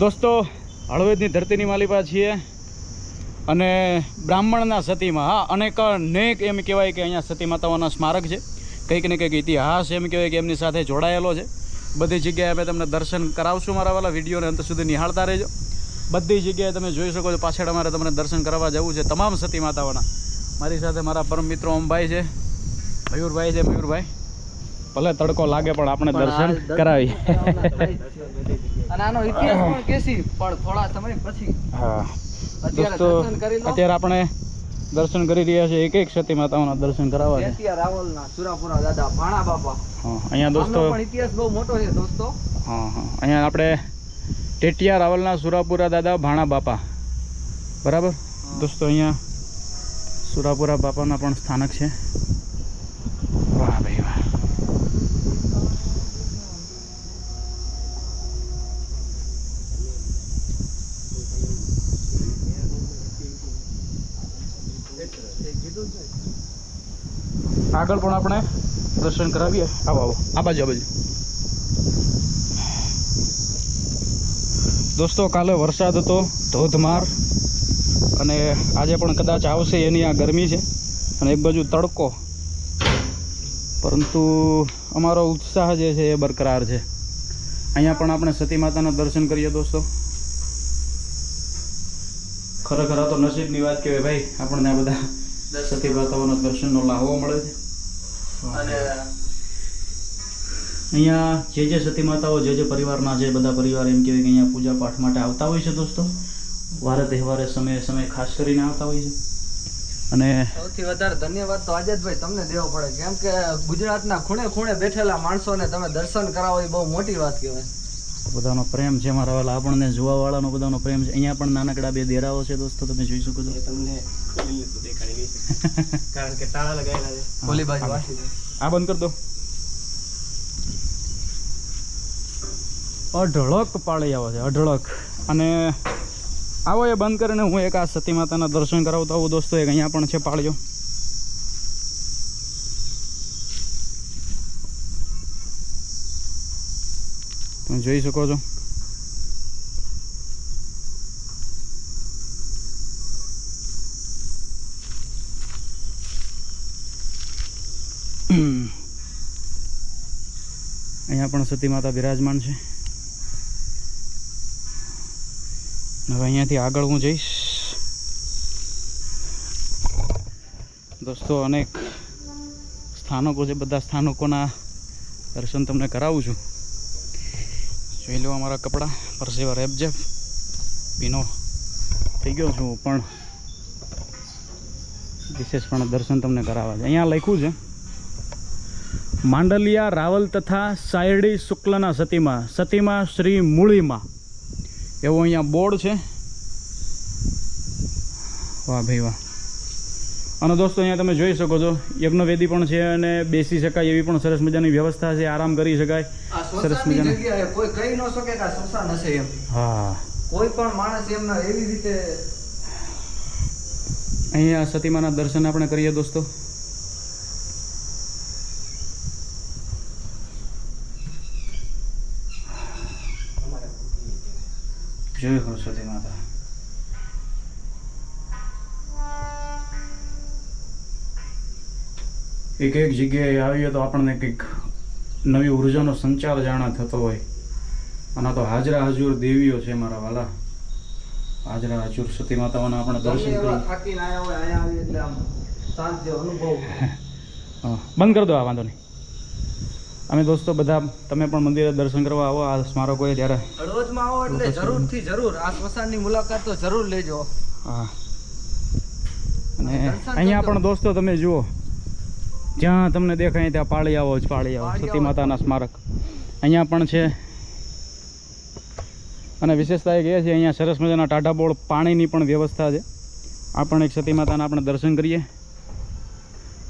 દોસ્તો હળવેદની ધરતીની માલિપા છીએ અને બ્રાહ્મણના સતીમાં હા અનેક અનેક એમ કહેવાય કે અહીંયા સતી માતાઓના સ્મારક છે. કંઈક ને કંઈક ઇતિહાસ એમ કહેવાય કે એમની સાથે જોડાયેલો છે. બધી જગ્યાએ અમે તમને દર્શન કરાવશું મારા વાલા વિડીયોને અંત સુધી નિહાળતા રહેજો. બધી જગ્યાએ તમે જોઈ શકો છો પાછળ અમારે તમને દર્શન કરાવવા જવું છે તમામ સતી માતાઓના. મારી સાથે મારા પરમ મિત્રો ઓમભાઈ છે. મયુરભાઈ છે મયુરભાઈ. ભલે તડકો લાગે પણ આપણે દર્શન કરાવીએ. અને આનો ઇતિહાસ પણ કેસી પણ થોડા સમય પછી. હા. અત્યારે દોસ્તો અત્યારે આપણે દર્શન કરી રહ્યા છીએ એક એક સતી માતાઓના દર્શન કરાવવા છે. અત્યારે રાવલના સુરાપુરા દાદા ભાણા બાપા. હા અહીંયા દોસ્તો પણ ઇતિહાસ બહુ મોટો છે દોસ્તો. હા હા. અહીંયા આપણે ટેટિયા રાવલના સુરાપુરા દાદા ભાણા બાપા. બરાબર? દોસ્તો અહીંયા સુરાપુરા બાપાના પણ સ્થાનક છે વાહ ભાઈ વાહ આગળ પણ આપણે દર્શન કરાવીએ. આવો આવો. આ બાજુ આ બાજુ. દોસ્તો કાલે વરસાદ હતો ધોધમાર અને આજે પણ કદાચ આવશે એની આ ગરમી છે અને એક બાજુ તડકો. પરંતુ અમારો ઉત્સાહ જે છે એ બરકરાર છે. અહીંયા પણ આપણે સતી માતાના દર્શન કરીએ દોસ્તો. ખરેખર આ તો નસીબની વાત કહેવાય ભાઈ. આપણને આ બધા સતી માતાઓના દર્શનનો લાહવો મળે છે. અને અહીંયા જે જે સતી માતાઓ જે જે પરિવારના છે બધા પરિવાર એમ કહેવાય કે અહીંયા પૂજા પાઠ માટે આવતા હોય છે દોસ્તો વારે તહેવારે સમયે સમયે ખાસ કરીને આવતા હોય છે. અને સૌથી વધારે ધન્યવાદ તો આઝાદભાઈ તમને દેવો પડે. કેમ કે ગુજરાતના ખૂણે ખૂણે બેઠેલા માણસોને તમે દર્શન કરાવો એ બહુ મોટી વાત કહેવાય. બધાનો પ્રેમ છે મારા વાળા આપણને જોવાવાળાનો બધાનો પ્રેમ છે. અહીંયા પણ નાનકડા બે દેરાઓ છે દોસ્તો તમે જોઈ શકો છો. કારણ કે તાળા લગાવેલા છે. બાજુ. આ બંધ કરી દો. અઢળક પાળી આવે છે અઢળક. અને આવો એ બંધ કરીને હું એક આ સતી માતાના દર્શન કરાવતો આવું દોસ્તો એક અહીંયા પણ છે પાળીઓ જોઈ શકો છો. અહીંયા પણ સતી માતા બિરાજમાન છે. હવે અહીંયાથી આગળ હું જઈશ. દોસ્તો, અનેક સ્થાનકો છે. બધા સ્થાનકોના દર્શન તમને કરાવું છું. જોઈ અમારા કપડાં. પરસેવા રેપજેપ ભીનો થઈ ગયો છું પણ વિશેષ પણ દર્શન તમને કરાવવા છે. અહીંયા લખ્યું છે, માંડલિયા રાવલ તથા સાયડી શુક્લના સતીમાં સતીમાં શ્રી મૂળીમાં. એવો અહીંયા બોર્ડ છે. વાહ ભાઈ વાહ. અને દોસ્તો અહીંયા તમે જોઈ શકો છો, યજ્ઞવેદી પણ છે અને બેસી શકાય એવી પણ સરસ મજાની વ્યવસ્થા છે. આરામ કરી શકાય. સરસ સ્મશાનની કોઈ કહી ન શકે કે આ સ્મશાન હશે એમ. હા. કોઈ પણ માણસ એમના એવી રીતે અહીંયા સતીમાના દર્શન આપણે કરીએ દોસ્તો. શકો સતી માતા એક એક જગ્યાએ આવીએ તો આપણને કંઈક નવી ઉર્જાનો સંચાર જાણા થતો હોય. અને તો હાજરા હજુર દેવીઓ છે મારા વાલા. હાજરા હજુર સતી માતાઓના આપણે દર્શન બંધ કરી દો આ વાંધો નહીં. અમે દોસ્તો બધા તમે પણ મંદિરે દર્શન કરવા આવો આ સ્મારકો ત્યારે આવો એટલે જરૂરથી જરૂર આ સ્મશાનની મુલાકાત તો જરૂર લેજો. હા. અને અહીંયા પણ દોસ્તો તમે જુઓ જ્યાં તમને દેખાય ત્યાં પાળી આવો જ પાળી આવો પાળી સતી માતાના સ્મારક. અહીંયા પણ છે. અને વિશેષતા એક એ છે અહીંયા સરસ મજાના ટાટા બોળ પાણીની પણ વ્યવસ્થા છે. આ પણ એક સતી માતાના આપણે દર્શન કરીએ.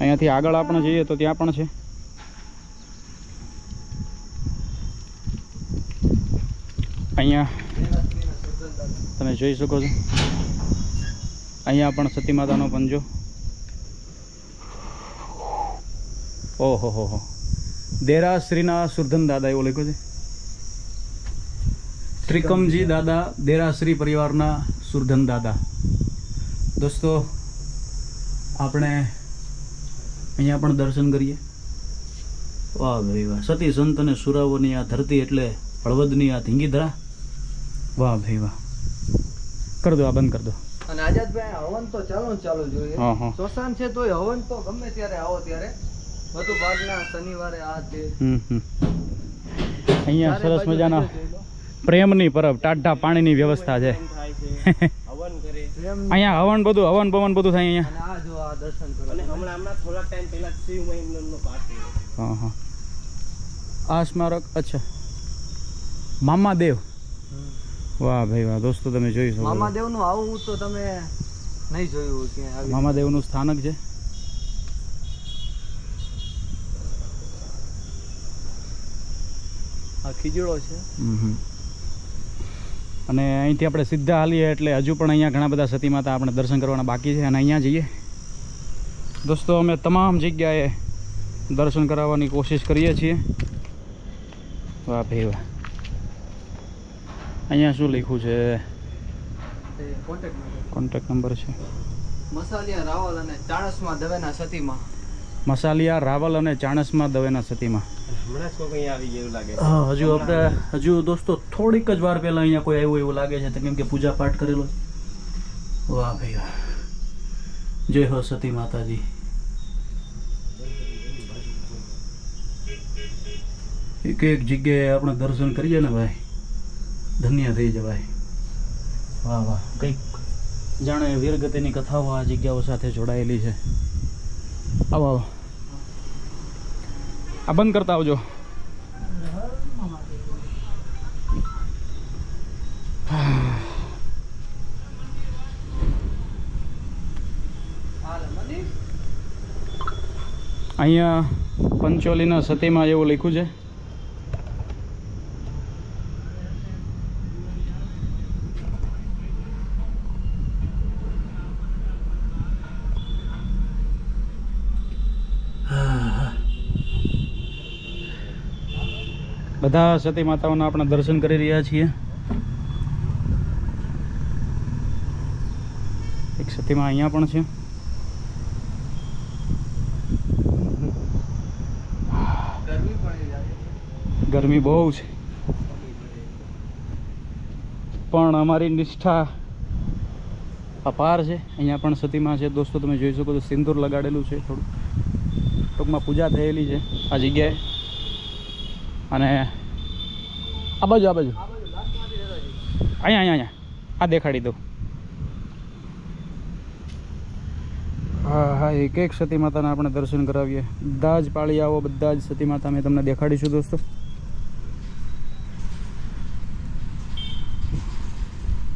અહીંયાથી આગળ આપણે જઈએ તો ત્યાં પણ છે. અહીંયા તમે જોઈ શકો છો. અહીંયા પણ સતી માતાનો પંજો. ઓહો હો હો. દેરાશ્રીના સુરધન દાદા એવું લખ્યું છે? ત્રિકમજી દાદા દેરાશ્રી પરિવારના સુરધન દાદા. દોસ્તો આપણે અહીંયા પણ દર્શન કરીએ. વાહ ભાઈ વાહ. સતી સંત અને સુરાવોની આ ધરતી એટલે હળવદની આ ધીંગીધરા વાહ ભાઈ વાહ. કર દો આ બંધ કર દો. અને આઝાદભાઈ હવન તો ચાલુ ચાલુ જોઈએ. હા હા. શ્મશાન છે તોય હવન તો ગમે ત્યારે આવો ત્યારે. વધુ ભાગના શનિવારે આ છે હમ હમ. અહીંયા સરસ મજાના પ્રેમની પરબ ટાઢા પાણીની વ્યવસ્થા છે. હવન કરે. અહીંયા હવન બધું હવન પવન બધું થાય અહીંયા. અને આ જો આ દર્શન કરો. અને હમણાં હમણાં થોડાક ટાઈમ પહેલા શિવ મહિમનો પાઠ હા હા. આ સ્મારક અચ્છા. મામાદેવ. વાહ ભાઈ વાહ. દોસ્તો તમે જોઈ શકો છો. મામાદેવનું આવું તો તમે નહીં જોયું કે મામાદેવનું સ્થાનક છે. આ ખીજડો છે. અને અહીંથી આપણે સીધા હાલીએ એટલે હજુ પણ અહીંયા ઘણા બધા સતી માતા આપણે દર્શન કરવાના બાકી છે અને અહીંયા જઈએ. દોસ્તો અમે તમામ જગ્યાએ દર્શન કરાવવાની કોશિશ કરીએ છીએ. વાહ ભાઈ વાહ. અહીંયા શું લખ્યું છે? કોન્ટેક્ટ નંબર છે. મસાલિયા રાવલ અને ચાણસમાં દવેના સતીમાં. મસાલિયા રાવલ અને ચાણસમાં દવેના સતીમાં. હા હજુ આપણે હજુ દોસ્તો થોડીક જ વાર પહેલા અહીંયા કોઈ આવ્યું એવું લાગે છે કેમ કે પૂજા પાઠ કરેલો વાહ ભાઈ વાહ. જય હો સતી માતાજી. એક એક જગ્યાએ આપણે દર્શન કરીએ ને ભાઈ. ધન્ય થઈ જવાય. વાહ વાહ. કંઈક જાણે વીરગતિની કથાઓ આ જગ્યાઓ સાથે જોડાયેલી છે. આવો આવો. આ બંધ કરતા આવજો. અહીંયા પંચોલીના સતીમાં એવું લખ્યું છે. બધા સતી માતાઓના આપણે દર્શન કરી રહ્યા છીએ. એક સતીમાં અહીંયા પણ છે. ગરમી બહુ છે. પણ અમારી નિષ્ઠા અપાર છે. અહીંયા પણ સતીમાં છે. દોસ્તો, તમે જોઈ શકો તો સિંદૂર લગાડેલું છે થોડું ટૂંકમાં પૂજા થયેલી છે. આ જગ્યાએ અને આ બાજુ આ બાજુ. અહીંયા અહીંયા અહીંયા. આ દેખાડી દઉં. હા હા, એક એક સતી માતાના આપણે દર્શન કરાવીએ. બધા જ પાળીયાઓ, બધા જ સતી માતા મેં તમને દેખાડીશું દોસ્તો.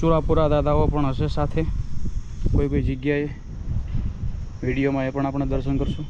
સુરાપુરા દાદાઓ પણ હશે સાથે. કોઈ કોઈ જગ્યાએ વિડીયોમાં એ પણ આપણે દર્શન કરશું.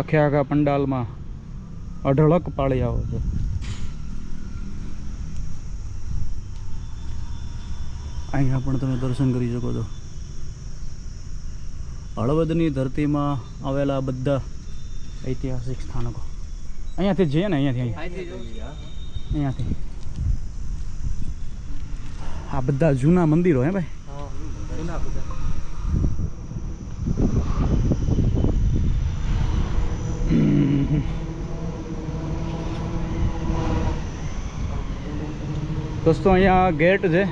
આખે આખા પંડાલમાં અઢળક પાળિયાઓ છે. અહીંયા પણ તમે દર્શન કરી શકો છો. હળવદની ધરતીમાં આવેલા બધા ઐતિહાસિક સ્થાનકો. અહીંયાથી જઈએ ને અહીંયાથી અહીંયાથી. આ બધા જૂના મંદિરો હે ભાઈ? હા, જૂના બધા. દોસ્તો અહીંયા ગેટ છે.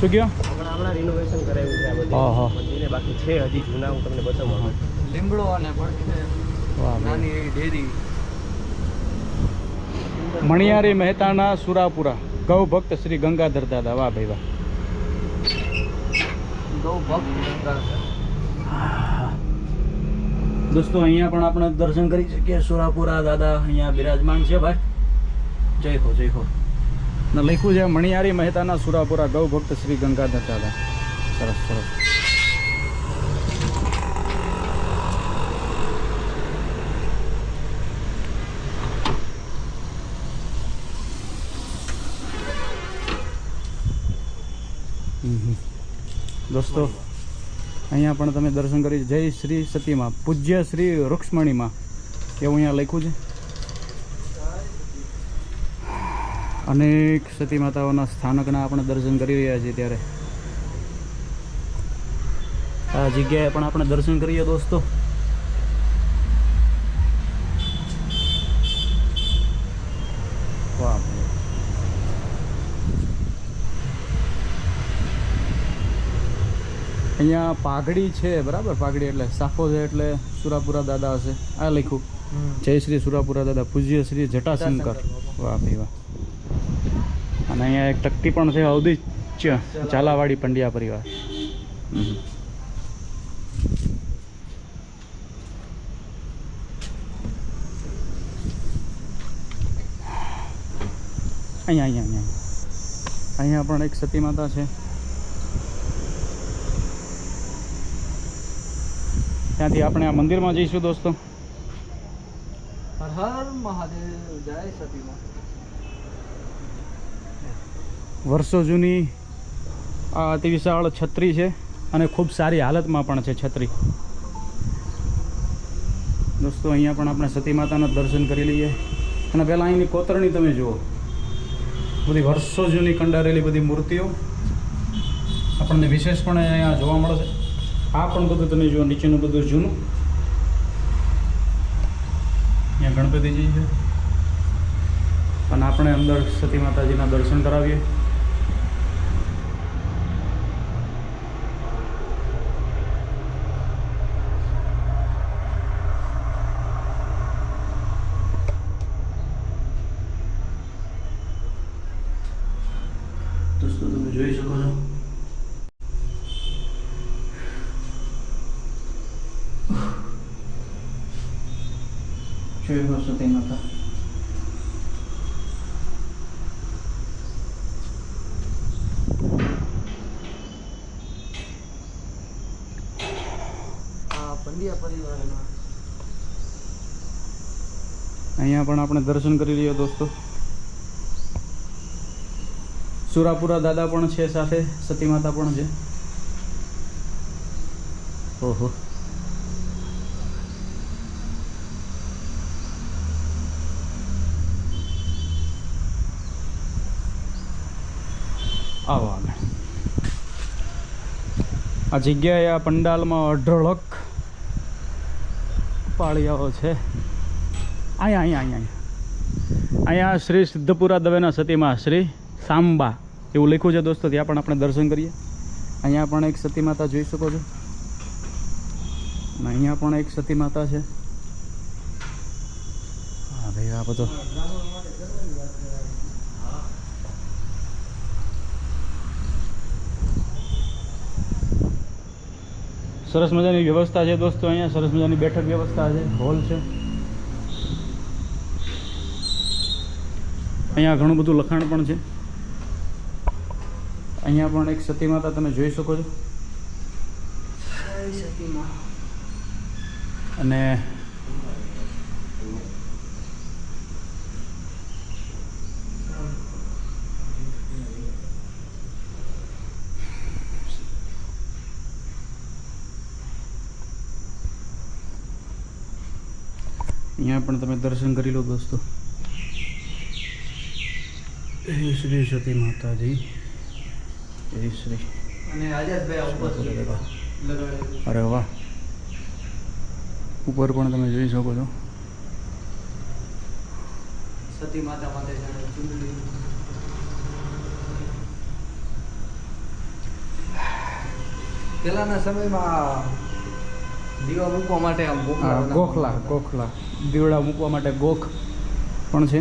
શું ગયો હમણાં રિનોવેશન કરાવ્યું છે આ બધે. મંદિરે બાકી છે હજી જૂના હું તમને બતાવું લીમડો અને વાહ ભાઈ. નાની એવી ડેરી મણિયારી મહેતાના સુરાપુરા ગૌ ભક્ત શ્રી ગંગાધર દાદા વાહ ભાઈ વાહ ગૌ ભક્ત. દોસ્તો, અહીંયા પણ આપણે દર્શન કરી શકીએ. સુરાપુરા દાદા અહીંયા બિરાજમાન છે ભાઈ. જય હો જય હો. ને લખ્યું છે મણિયારી મહેતાના સુરાપુરા ગૌ ભક્ત શ્રી ગંગાધર દાદા. સરસ સરસ. દોસ્તો અહીંયા પણ તમે દર્શન કરી જય શ્રી સતીમાં. પૂજ્ય શ્રી રૂક્ષ્મણીમાં. એવું અહીંયા લખ્યું છે? અનેક સતી માતાઓના સ્થાનકના આપણે દર્શન કરી રહ્યા છીએ ત્યારે. આ જગ્યાએ પણ આપણે દર્શન કરીએ દોસ્તો વાહ અહીંયા પાઘડી છે બરાબર? પાઘડી એટલે સાફો છે એટલે સુરાપુરા દાદા હશે. આ લખ્યું. જય શ્રી સુરાપુરા દાદા પૂજ્ય શ્રી જટાશંકર. વાહ ભાઈ વાહ. અને અહીંયા એક તકતી પણ છે ઔદિત્ય ચાલાવાડી પંડ્યા પરિવાર. અહીંયા અહીંયા અહીંયા. અહીંયા પણ એક સતી માતા છે. ત્યાંથી આપણે આ મંદિરમાં જઈશું દોસ્તો. હર હર મહાદેવ જય સતીમાં વર્ષો જૂની આ અતિ વિશાળ છત્રી છે અને ખૂબ સારી હાલતમાં પણ છે છત્રી. દોસ્તો અહીંયા પણ આપણે સતી માતાના દર્શન કરી લઈએ. અને પહેલાં અહીંની કોતરણી તમે જુઓ. બધી વર્ષો જૂની કંડારેલી બધી મૂર્તિઓ આપણને વિશેષપણે અહીંયા જોવા મળે છે. આ પણ બધું તમે જુઓ, નીચેનું બધું જૂનું. અહીંયા ગણપતિજી છે. પણ આપણે અંદર સતી માતાજીના દર્શન કરાવીએ દોસ્તો તમે જોઈ શકો છો આ પંડ્યા પરિવારના અહીંયા પણ આપણે દર્શન કરી લઈએ દોસ્તો. સુરાપુરા દાદા પણ છે સાથે સતી માતા પણ છે. ઓહો. આવો આગળ આ જગ્યાએ આ પંડાલમાં અઢળક પાળિયાઓ છે. અહીંયા અહીંયા અહીંયા અહીંયા. શ્રી સિદ્ધપુરા દવેના સતીમાં શ્રી સાંબા એવું લખ્યું છે દોસ્તો, ત્યાં પણ આપણે દર્શન કરીએ. અહીંયા પણ એક સતી માતા જોઈ શકો છો. અહીંયા પણ એક સતી માતા છે. હા, ભાઈ, આ બધો સરસ મજાની વ્યવસ્થા છે દોસ્તો અહીંયા સરસ મજાની બેઠક વ્યવસ્થા છે હોલ છે. અહીંયા ઘણું બધું લખાણ પણ છે. અહીંયા પણ એક સતી માતા તમે જોઈ શકો છો. અને અહીંયા પણ તમે દર્શન કરી લો દોસ્તો. શ્રી સતી માતાજી. જય શ્રી. અરે વાહ. ઉપર પણ તમે જોઈ શકો છો. સતી માતા માટે જાણે પેલાના સમયમાં દીવા મૂકવા માટે આમ ગોખલા ગોખલા. ગોખલા દીવડા મૂકવા માટે ગોખ પણ છે.